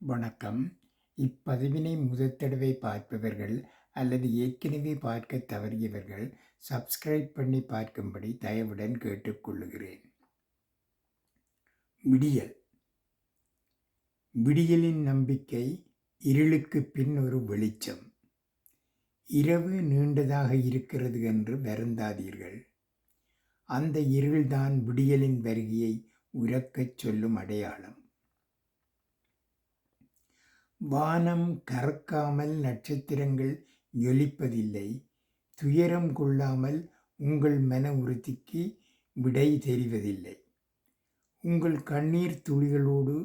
வணக்கம். இப்பதிவினை முதற் தடவை பார்ப்பவர்கள் அல்லது ஏற்கனவே பார்க்க தவறியவர்கள் சப்ஸ்கிரைப் பண்ணி பார்க்கும்படி தயவுடன் கேட்டுக்கொள்ளுகிறேன் விடியல். விடியலின் நம்பிக்கை இருளுக்கு பின் ஒரு வெளிச்சம். இரவு நீண்டதாக இருக்கிறது என்று வருந்தாதீர்கள். அந்த இருள்தான் விடியலின் வருகையை உரக்கச் சொல்லும் அடையாளம். வானம் கறக்காமல் நட்சத்திரங்கள் ஜொலிப்பதில்லை துயரம் கொள்ளாமல் உங்கள் மன உறுதிக்கு விடை தெரிவதில்லை. உங்கள் கண்ணீர் துளிகளோடு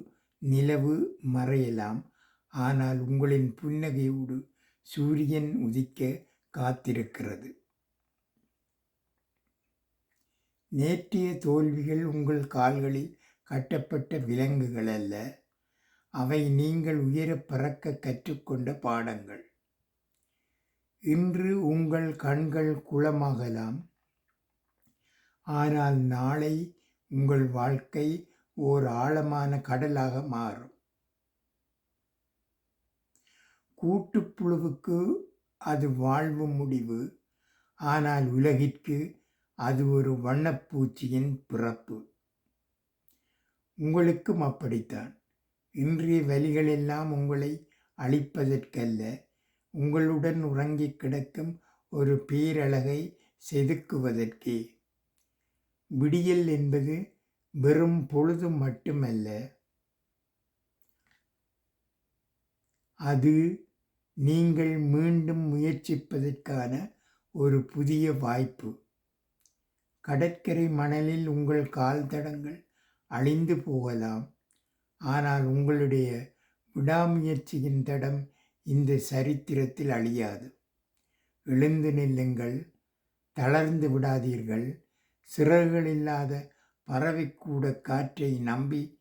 நிலவு மறையலாம். ஆனால் உங்களின் புன்னகையோடு சூரியன் உதிக்க காத்திருக்கிறது. நேற்றைய தோல்விகள் உங்கள் கால்களில் கட்டப்பட்ட விலங்குகள் அல்ல அவை நீங்கள் உயர பறக்க கற்றுக்கொண்ட பாடங்கள். இன்று உங்கள் கண்கள் குளமாகலாம். ஆனால் நாளை உங்கள் வாழ்க்கை ஓர் ஆழமான கடலாக மாறும். கூட்டுப்புழுவுக்கு அது வாழ்வு முடிவு. ஆனால் உலகிற்கு அது ஒரு வண்ணப்பூச்சியின் பிறப்பு. உங்களுக்கும் அப்படித்தான். இன்றைய வலிகளெல்லாம் உங்களை அழிப்பதற்கல்ல. உங்களுடன் உறங்கிக் கிடக்கும் ஒரு பேரழகை செதுக்குவதற்கே. விடியல் என்பது வெறும் பொழுது மட்டுமல்ல. அது நீங்கள் மீண்டும் முயற்சிப்பதற்கான ஒரு புதிய வாய்ப்பு. கடற்கரை மணலில் உங்கள் கால் தடங்கள் அழிந்து போகலாம். ஆனால் உங்களுடைய விடாமுயற்சியின் தடம் இந்த சரித்திரத்தில் அழியாது. எழுந்து நில்லுங்கள் தளர்ந்து விடாதீர்கள் சிறகுகள் இல்லாத பறவைக்கூட காற்றை நம்பி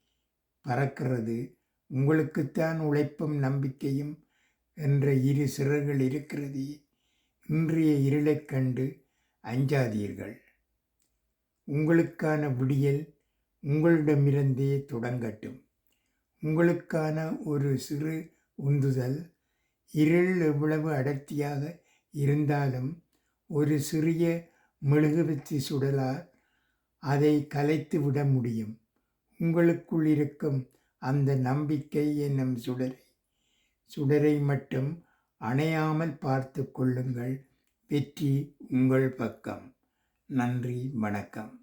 பறக்கிறது உங்களுக்குத்தான் உழைப்பும் நம்பிக்கையும் என்ற இரு சிறகுகள் இருக்கிறது. இன்றைய இருளைக் கண்டு அஞ்சாதீர்கள். உங்களுக்கான விடியல் உங்களிடமிருந்தே தொடங்கட்டும். உங்களுக்கான ஒரு சிறு உந்துதல். இருள் எவ்வளவு அடர்த்தியாக இருந்தாலும் ஒரு சிறிய மெழுகுவத்தி சுடலால் அதை கலைத்து விட முடியும். உங்களுக்குள் இருக்கும் அந்த நம்பிக்கை என்னும் சுடரை சுடரை மட்டும் அணையாமல் பார்த்து கொள்ளுங்கள். வெற்றி உங்கள் பக்கம். நன்றி வணக்கம்.